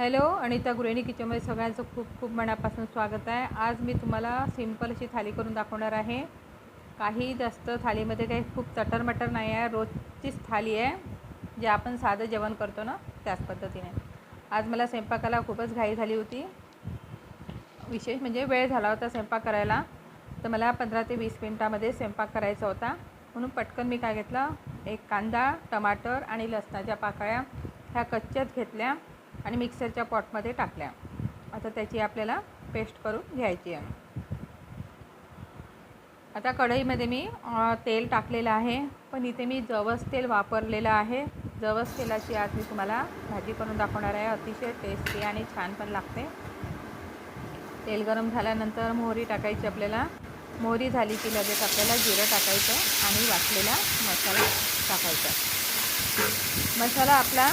Hello Anita गृहिणी किचनमध्ये सगळ्यांचं खूप खूप मनापासून स्वागत आहे. आज मी तुम्हाला सिंपल अशी थाली करून दाखवणार आहे. काही जास्त थालीमध्ये काही खूप चटर मटर नाही आहे. रोजचीच थाली आहे जे आपण साधं जेवण करतो ना त्याच पद्धतीने. आज मला स्वयंपाकाला खूपच घाई झाली होती. विशेष म्हणजे वेळ झाला होता स्वयंपाक करायला. तर मला पंधरा ते वीस मिनटामध्ये स्वयंपाक करायचा होता. म्हणून पटकन मी काय घेतलं? एक कांदा टमाटर आणि लसणाच्या पाकळ्या ह्या कच्च्याच घेतल्या. आणि मिक्सरच्या पॉटमध्ये टाकल्या. आता त्याची आपल्याला पेस्ट करून घ्यायची आहे. आता कढईमध्ये मी तेल टाकलेलं आहे पण इथे मी जवस तेल वापरलेलं आहे. जवस तेलाची आज मी तुम्हाला भाजी करून दाखवणार आहे. अतिशय टेस्टी आणि छान पण लागते. तेल गरम झाल्यानंतर मोहरी टाकायची आपल्याला. मोहरी झाली की लगेच आपल्याला जिरं टाकायचं आणि वाटलेला मसाला टाकायचा. मसाला आपला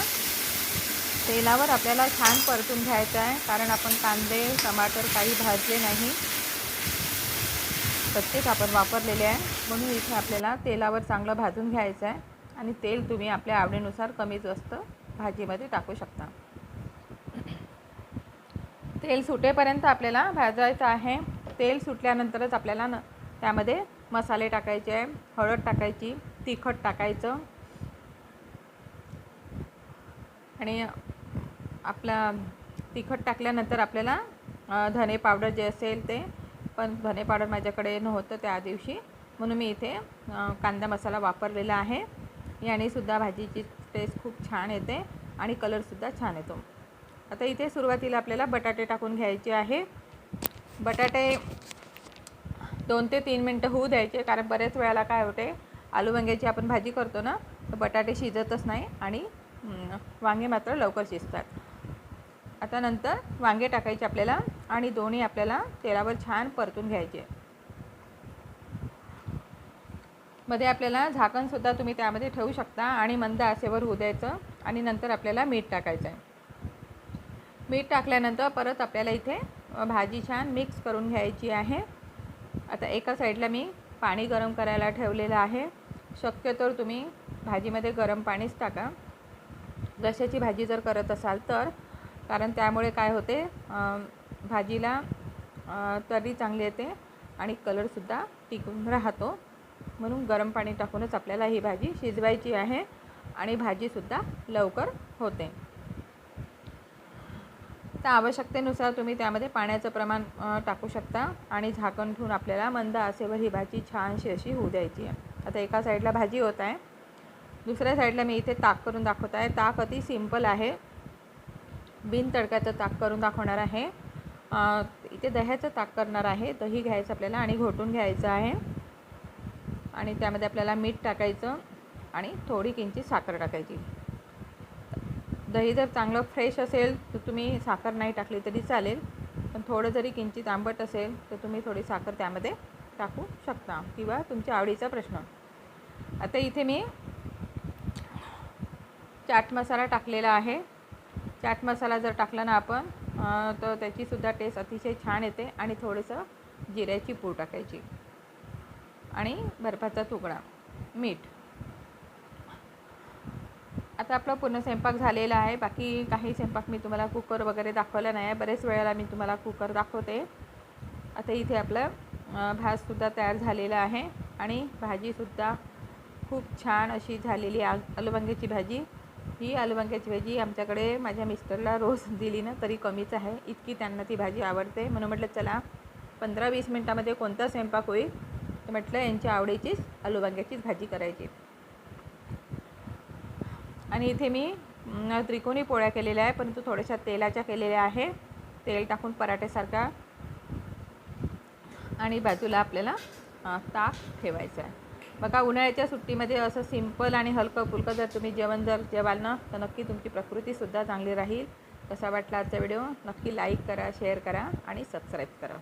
तेलावर आपल्याला छान परतून घ्यायचं आहे कारण आपण कांदे टमाटर काही भाजले नाही. प्रत्येक आपण वापरलेले आहे म्हणून इथे आपल्याला तेलावर चांगलं भाजून घ्यायचं आहे. आणि तेल तुम्ही आपल्या आवडीनुसार कमी जास्त भाजीमध्ये टाकू शकता. तेल सुटेपर्यंत आपल्याला भाजायचं आहे. तेल सुटल्यानंतरच आपल्याला न त्यामध्ये मसाले टाकायचे आहे हळद टाकायची तिखट टाकायचं. आणि आपला तिखट टाकल्यानंतर आपल्याला धने पावडर जे असेल ते पण धने पावडर माझ्याकडे नव्हतं त्या दिवशी. म्हणून मी इथे कांदा मसाला वापरलेला आहे. याने सुद्धा भाजीची टेस्ट खूप छान येते आणि कलरसुद्धा छान येतो. आता इथे सुरुवातीला आपल्याला बटाटे टाकून घ्यायचे आहे. बटाटे दोन ते तीन मिनटं होऊ द्यायचे कारण बऱ्याच वेळेला काय होते आलू वांग्याची आपण भाजी करतो ना तर बटाटे शिजतच नाही आणि वांगे मात्र लवकर शिजतात. आता नंतर वांगे टाकायचे आपल्याला आणि दोन्ही आपल्याला तेलावर छान परतून घ्यायचे. मध्ये आपल्याला झाकणसुद्धा तुम्ही त्यामध्ये ठेवू शकता आणि मंद आसेवर होऊ द्यायचं आणि नंतर आपल्याला मीठ टाकायचं आहे मीठ टाकल्यानंतर परत आपल्याला इथे भाजी छान मिक्स करून घ्यायची आहे. आता एका साईडला मी पाणी गरम करायला ठेवलेलं आहे. शक्यतो तुम्ही भाजीमध्ये गरम पाणीच टाका. रश्याची भाजी जर करत असाल तर कारण त्यामुळे काय होते भाजीला तरी तर्री चांगली येते आणि कलरसुद्धा टिकून राहतो. म्हणून गरम पाणी टाकूनच आपल्याला ही भाजी शिजवायची आहे आणि भाजीसुद्धा लवकर होते. तर आवश्यकतेनुसार तुम्ही त्यामध्ये पाण्याचं प्रमाण टाकू शकता आणि झाकण ठेवून आपल्याला मंद असेवर ही भाजी छानशी अशी होऊ द्यायची. आहे आता एका साईडला भाजी होत आहे. दुसऱ्या साईडला मी इथे ताक करून दाखवत आहे. ताक अति सिंपल आहे. बिन तडक्याचं ताक करून दाखवणार आहे. इथे दह्याचं ताक करणार आहे. दही घ्यायचं आपल्याला आणि घोटून घ्यायचं आहे. आणि त्यामध्ये आपल्याला मीठ टाकायचं आणि थोडी किंची साखर टाकायची. दही जर चांगलं फ्रेश असेल तर तुम्ही साखर नाही टाकली तरी चालेल. पण थोडं जरी किंचित आंबट असेल तर तुम्ही थोडी साखर त्यामध्ये टाकू शकता किंवा तुमच्या आवडीचा प्रश्न. आता इथे मी चाट मसाला टाकलेला आहे. चाट मसाला जर टाकला ना आपण तर त्याचीसुद्धा टेस्ट अतिशय छान येते आणि थोडंसं जिऱ्याची पूड टाकायची. आणि बर्फाचा तुकडा मीठ. आता आपला पूर्ण स्वयंपाक झालेला आहे. बाकी काही स्वयंपाक मी तुम्हाला कुकर वगैरे दाखवला नाही आहे. बरेच वेळेला मी तुम्हाला कुकर दाखवते. आता इथे आपलं भातसुद्धा तयार झालेला आहे. आणि भाजीसुद्धा खूप छान अशी झालेली आ आलूवांग्याची भाजी. ही आलू वांग्याची भाजी आमच्याकडे माझ्या मिस्टरला रोज दिली ना तरी कमीच आहे. इतकी त्यांना ती भाजी आवडते. म्हणून म्हटलं चला पंधरा वीस मिनटामध्ये कोणता स्वयंपाक होईल? तर म्हटलं यांच्या आवडीचीच आलू वांग्याचीच भाजी करायची. आणि इथे मी त्रिकोणी पोळ्या केलेल्या आहे परंतु थोड्याशा तेलाच्या केलेल्या आहे. तेल टाकून पराठ्यासारखा. आणि बाजूला आपल्याला ताक ठेवायचं आहे. बघा उन्हाळ्याच्या सुट्टीमध्ये असं सिंपल आणि हलकं फुलकं जर तुम्ही जेवण जर जेवाल ना तर नक्की तुमची प्रकृतीसुद्धा चांगली राहील. कसा वाटला आजचा व्हिडिओ नक्की लाईक करा शेअर करा आणि सबस्क्राईब करा.